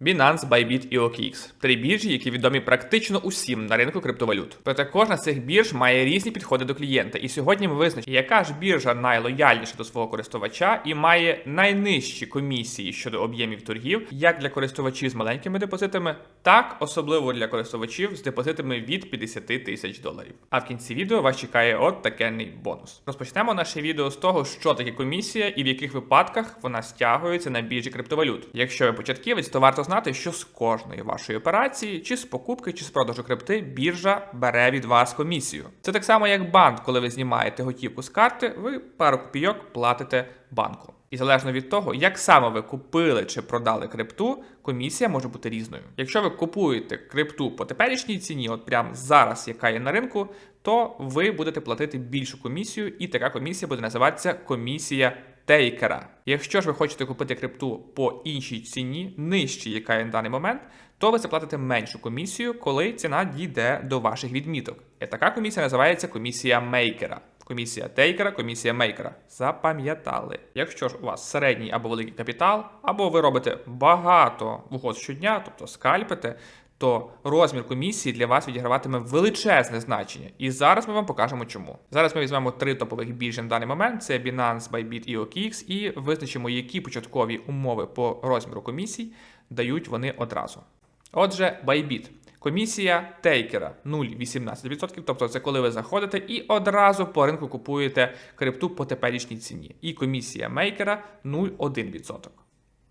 Binance, Bybit і OKX – три біржі, які відомі практично усім на ринку криптовалют. Проте кожна з цих бірж має різні підходи до клієнта. І сьогодні ми визначимо, яка ж біржа найлояльніша до свого користувача і має найнижчі комісії щодо об'ємів торгів, як для користувачів з маленькими депозитами, так особливо для користувачів з депозитами від 50 тисяч доларів. А в кінці відео вас чекає от такенний бонус. Розпочнемо наше відео з того, що таке комісія і в яких випадках вона стягується на біржі криптовалют. Якщо ви початківець, то варто знати, що з кожної вашої операції, чи з покупки, чи з продажу крипти, біржа бере від вас комісію. Це так само, як банк, коли ви знімаєте готівку з карти, ви пару копійок платите банку. І залежно від того, як саме ви купили чи продали крипту, комісія може бути різною. Якщо ви купуєте крипту по теперішній ціні, от прямо зараз, яка є на ринку, то ви будете платити більшу комісію, і така комісія буде називатися комісія тейкера. Якщо ж ви хочете купити крипту по іншій ціні, нижчій, яка є на даний момент, то ви заплатите меншу комісію, коли ціна дійде до ваших відміток. І така комісія називається комісія мейкера. Комісія тейкера, комісія мейкера. Запам'ятали. Якщо ж у вас середній або великий капітал, або ви робите багато угод щодня, тобто скальпите, то розмір комісії для вас відіграватиме величезне значення. І зараз ми вам покажемо чому. Зараз ми візьмемо три топових біржі на даний момент: це Binance, Bybit і OKX, і визначимо, які початкові умови по розміру комісій дають вони одразу. Отже, Bybit. Комісія тейкера 0,18%, тобто це коли ви заходите і одразу по ринку купуєте крипту по теперішній ціні. І комісія мейкера 0,1%.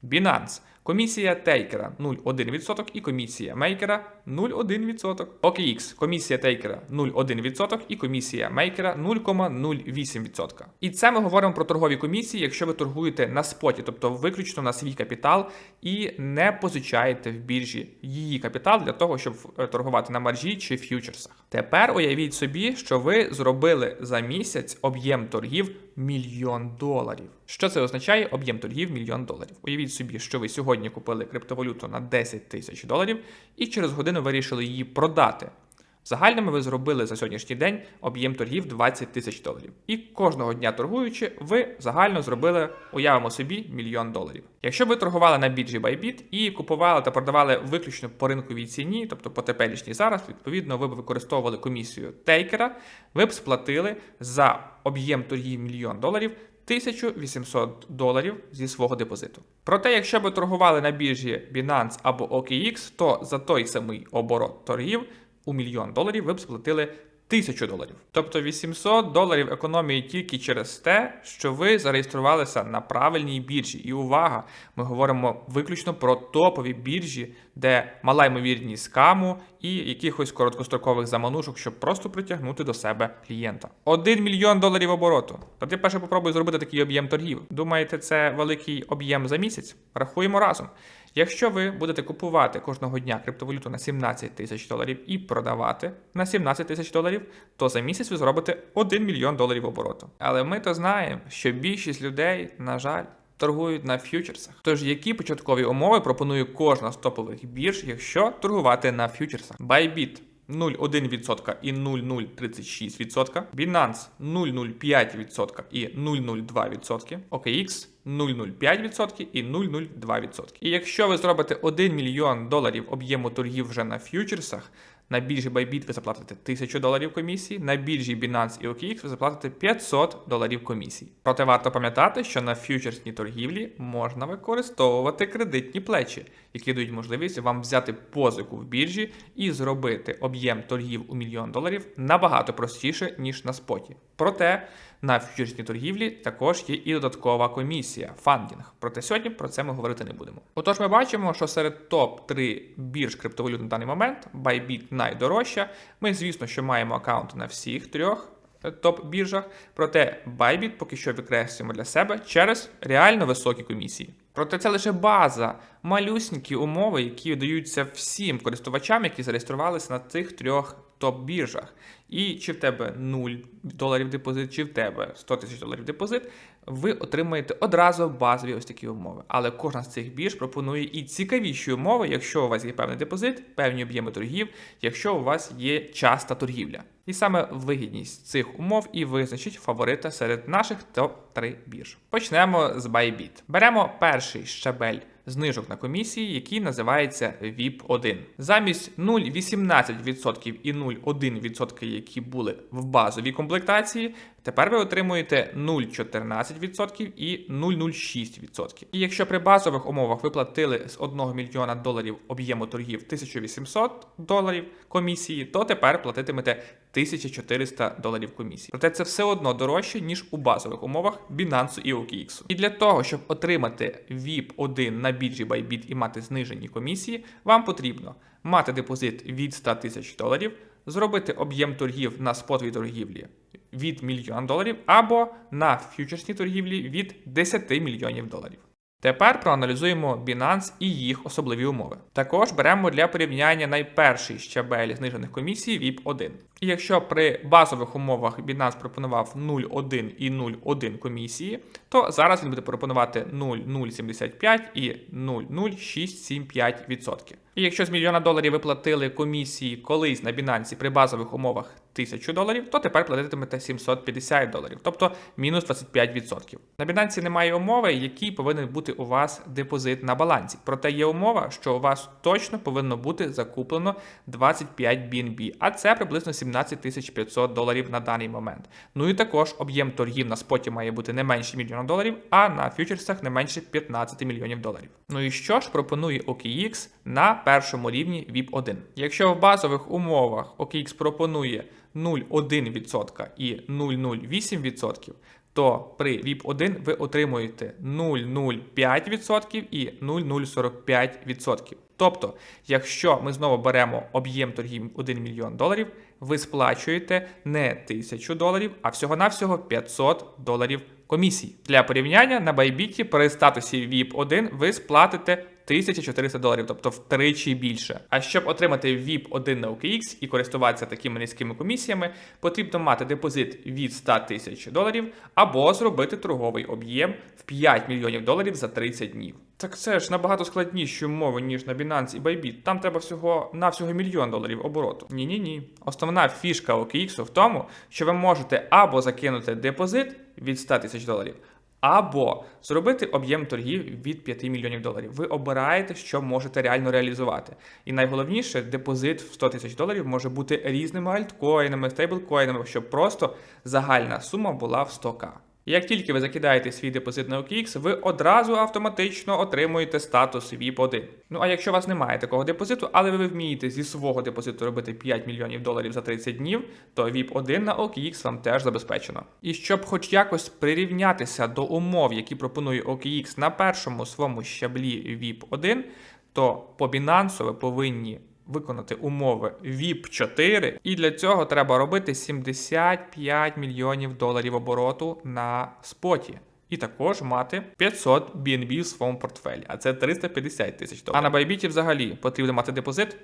Binance. Комісія тейкера 0,1% і комісія мейкера 0,1%. OKX. Комісія тейкера 0,1% і комісія мейкера 0,08%. І це ми говоримо про торгові комісії, якщо ви торгуєте на споті, тобто виключно на свій капітал і не позичаєте в біржі її капітал для того, щоб е, торгувати на маржі чи ф'ючерсах. Тепер уявіть собі, що ви зробили за місяць об'єм торгів мільйон доларів. Що це означає? Об'єм торгів мільйон доларів. Уявіть собі, що ви сьогодні купили криптовалюту на 10 тисяч доларів і через годину вирішили її продати. Загальному ви зробили за сьогоднішній день об'єм торгів 20 тисяч доларів. І кожного дня торгуючи, ви загально зробили, уявимо собі, мільйон доларів. Якщо ви торгували на біржі Bybit і купували та продавали виключно по ринковій ціні, тобто по теперішній зараз, відповідно, ви б використовували комісію тейкера, ви б сплатили за об'єм торгів мільйон доларів 1800 доларів зі свого депозиту. Проте, якщо ви торгували на біржі Binance або OKX, то за той самий оборот торгів у мільйон доларів ви б сплатили 1000 доларів. Тобто 800 доларів економії тільки через те, що ви зареєструвалися на правильній біржі. І увага, ми говоримо виключно про топові біржі, де мала ймовірність скаму і якихось короткострокових заманушок, щоб просто притягнути до себе клієнта. 1 мільйон доларів обороту. Та ти перше попробуй зробити такий об'єм торгів. Думаєте, це великий об'єм за місяць? Рахуємо разом. Якщо ви будете купувати кожного дня криптовалюту на 17 тисяч доларів і продавати на 17 тисяч доларів, то за місяць ви зробите 1 мільйон доларів обороту. Але ми то знаємо, що більшість людей, на жаль, торгують на ф'ючерсах. Тож які початкові умови пропонує кожна з топових бірж, якщо торгувати на ф'ючерсах? Bybit 0,1% і 0,036%, Binance 0,05% і 0,02%, OKX 0,05% і 0,02%. І якщо ви зробите 1 мільйон доларів об'єму торгів вже на ф'ючерсах, на біржі Bybit ви заплатите 1000 доларів комісії, на біржі Binance і OKX ви заплатите 500 доларів комісії. Проте варто пам'ятати, що на фьючерсній торгівлі можна використовувати кредитні плечі, які дають можливість вам взяти позику в біржі і зробити об'єм торгів у мільйон доларів набагато простіше, ніж на споті. Проте на ф'ючерсній торгівлі також є і додаткова комісія фандінг. Проте сьогодні про це ми говорити не будемо. Отож, ми бачимо, що серед топ 3 бірж криптовалют на даний момент Bybit найдорожча. Ми, звісно, що маємо аккаунти на всіх трьох. е, Топ-біржах, проте Bybit поки що викреслюємо для себе через реально високі комісії. Проте це лише база, малюсінькі умови, які даються всім користувачам, які зареєструвалися на цих трьох топ-біржах. І чи в тебе 0 доларів депозит, чи в тебе 100 тисяч доларів депозит, ви отримаєте одразу базові ось такі умови. Але кожна з цих бірж пропонує і цікавіші умови, якщо у вас є певний депозит, певні об'єми торгів, якщо у вас є часта торгівля. І саме вигідність цих умов і визначить фаворита серед наших топ-3 бірж. Почнемо з Bybit. Беремо перший щабель знижок на комісії, який називається VIP 1. Замість 0,18% і 0,1%, які були в базовій комплектації, тепер ви отримуєте 0,14% і 0,06%. І якщо при базових умовах ви платили з 1 мільйона доларів об'єму торгів 1800 доларів комісії, то тепер платитимете 1400 доларів комісії. Проте це все одно дорожче, ніж у базових умовах Binance і OKX. І для того, щоб отримати VIP 1 на біржі Bybit і мати знижені комісії, вам потрібно мати депозит від 100 тисяч доларів, зробити об'єм торгів на спотовій торгівлі від мільйона доларів або на фьючерсній торгівлі від 10 мільйонів доларів. Тепер проаналізуємо Binance і їх особливі умови. Також беремо для порівняння найперший щабель знижених комісій VIP 1. І якщо при базових умовах Binance пропонував 0,1 і 0,1 комісії, то зараз він буде пропонувати 0,075 і 0,0675%. І якщо з мільйона доларів ви платили комісії колись на Binance при базових умовах 1000 доларів, то тепер платитимете 750 доларів, тобто мінус 25%. На Binance немає умови, який повинен бути у вас депозит на балансі. Проте є умова, що у вас точно повинно бути закуплено 25 BNB, а це приблизно 17 500 доларів на даний момент. Ну і також об'єм торгів на споті має бути не менше мільйона доларів, а на фьючерсах не менше 15 мільйонів доларів. Ну і що ж пропонує OKX на першому рівні VIP 1? Якщо в базових умовах OKX пропонує 0,1% і 0,08%, то при VIP 1 ви отримуєте 0,05% і 0,045%. Тобто, якщо ми знову беремо об'єм торгів 1 мільйон доларів, ви сплачуєте не 1000 доларів, а всього-навсього 500 доларів комісії. Для порівняння на Bybit при статусі VIP 1 ви сплатите 1400 доларів, тобто втричі більше. А щоб отримати VIP 1 на OKX і користуватися такими низькими комісіями, потрібно мати депозит від 100 тисяч доларів або зробити торговий об'єм в 5 мільйонів доларів за 30 днів. Так це ж набагато складніші умови, ніж на Binance і Bybit. Там треба всього навсього мільйон доларів обороту. Ні, ні, ні. Основна фішка OKX в тому, що ви можете або закинути депозит від 100 тисяч доларів, або зробити об'єм торгів від 5 мільйонів доларів. Ви обираєте, що можете реально реалізувати. І найголовніше, депозит в 100 тисяч доларів може бути різними альткоїнами, стейблкоїнами, щоб просто загальна сума була в 100к. Як тільки ви закидаєте свій депозит на OKX, ви одразу автоматично отримуєте статус VIP 1. Ну а якщо у вас немає такого депозиту, але ви вмієте зі свого депозиту робити 5 мільйонів доларів за 30 днів, то VIP 1 на OKX вам теж забезпечено. І щоб хоч якось прирівнятися до умов, які пропонує OKX на першому своєму щаблі VIP 1, то по Binance ви повинні виконати умови VIP 4, і для цього треба робити 75 мільйонів доларів обороту на споті. І також мати 500 BNB в своєму портфелі, а це 350 тисяч доларів. А на Bybit взагалі потрібно мати депозит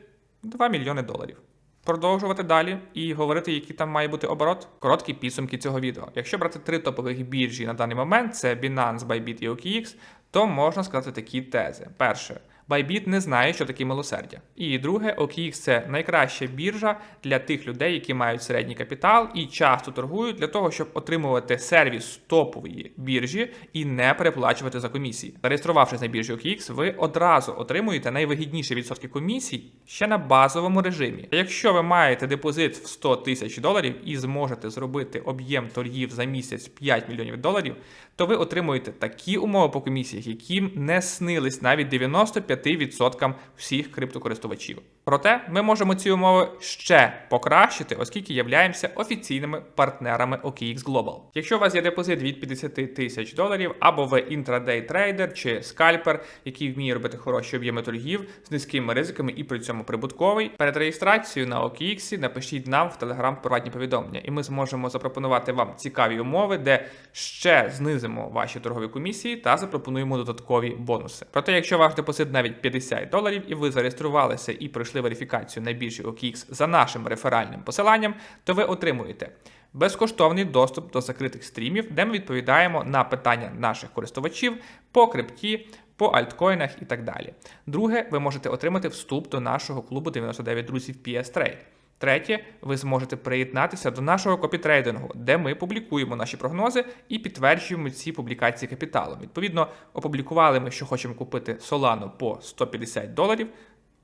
2 мільйони доларів. Продовжувати далі і говорити, який там має бути оборот. Короткі підсумки цього відео. Якщо брати три топових біржі на даний момент: це Binance, Bybit і OKX, то можна сказати такі тези. Перше. Bybit не знає, що таке милосердя. І друге, OKX – це найкраща біржа для тих людей, які мають середній капітал і часто торгують для того, щоб отримувати сервіс топової біржі і не переплачувати за комісії. Зареєструвавшись на біржі OKX, ви одразу отримуєте найвигідніші відсотки комісій ще на базовому режимі. Якщо ви маєте депозит в 100 тисяч доларів і зможете зробити об'єм торгів за місяць 5 мільйонів доларів, то ви отримуєте такі умови по комісіях, які не снились навіть 95% всіх криптокористувачів. Проте ми можемо ці умови ще покращити, оскільки являємося офіційними партнерами OKX Global. Якщо у вас є депозит від 50 тисяч доларів, або ви інтрадей трейдер чи скальпер, який вміє робити хороші об'єми торгів з низькими ризиками і при цьому прибутковий, перед реєстрацією на OKX напишіть нам в Telegram приватні повідомлення, і ми зможемо запропонувати вам цікаві умови, де ще знизимо ваші торгові комісії та запропонуємо додаткові бонуси. Проте, якщо ваш депозит навіть 50 доларів, і ви зареєструвалися і пройшли верифікацію на біржі OKX за нашим реферальним посиланням, то ви отримуєте безкоштовний доступ до закритих стрімів, де ми відповідаємо на питання наших користувачів по крипті. По альткоїнах і так далі. Друге, ви можете отримати вступ до нашого клубу 99 друзів PS Trade. Третє, ви зможете приєднатися до нашого копітрейдингу, де ми публікуємо наші прогнози і підтверджуємо ці публікації капіталом. Відповідно, опублікували ми, що хочемо купити Solana по 150 доларів.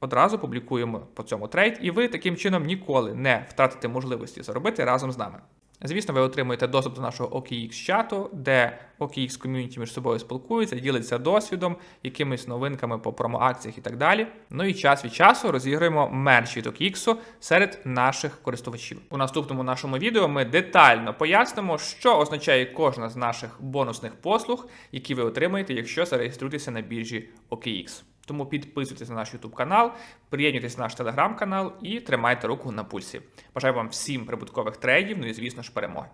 Одразу публікуємо по цьому трейд, і ви таким чином ніколи не втратите можливості заробити разом з нами. Звісно, ви отримуєте доступ до нашого OKX чату, де OKX ком'юніті між собою спілкуються, діляться досвідом, якимись новинками по промоакціях і так далі. Ну і час від часу розіграємо мерч від OKX серед наших користувачів. У наступному нашому відео ми детально пояснимо, що означає кожна з наших бонусних послуг, які ви отримаєте, якщо зареєструєтеся на біржі OKX. Тому підписуйтесь на наш YouTube канал, приєднуйтесь на наш телеграм канал і тримайте руку на пульсі. Бажаю вам всім прибуткових трейдів, ну і звісно ж перемоги.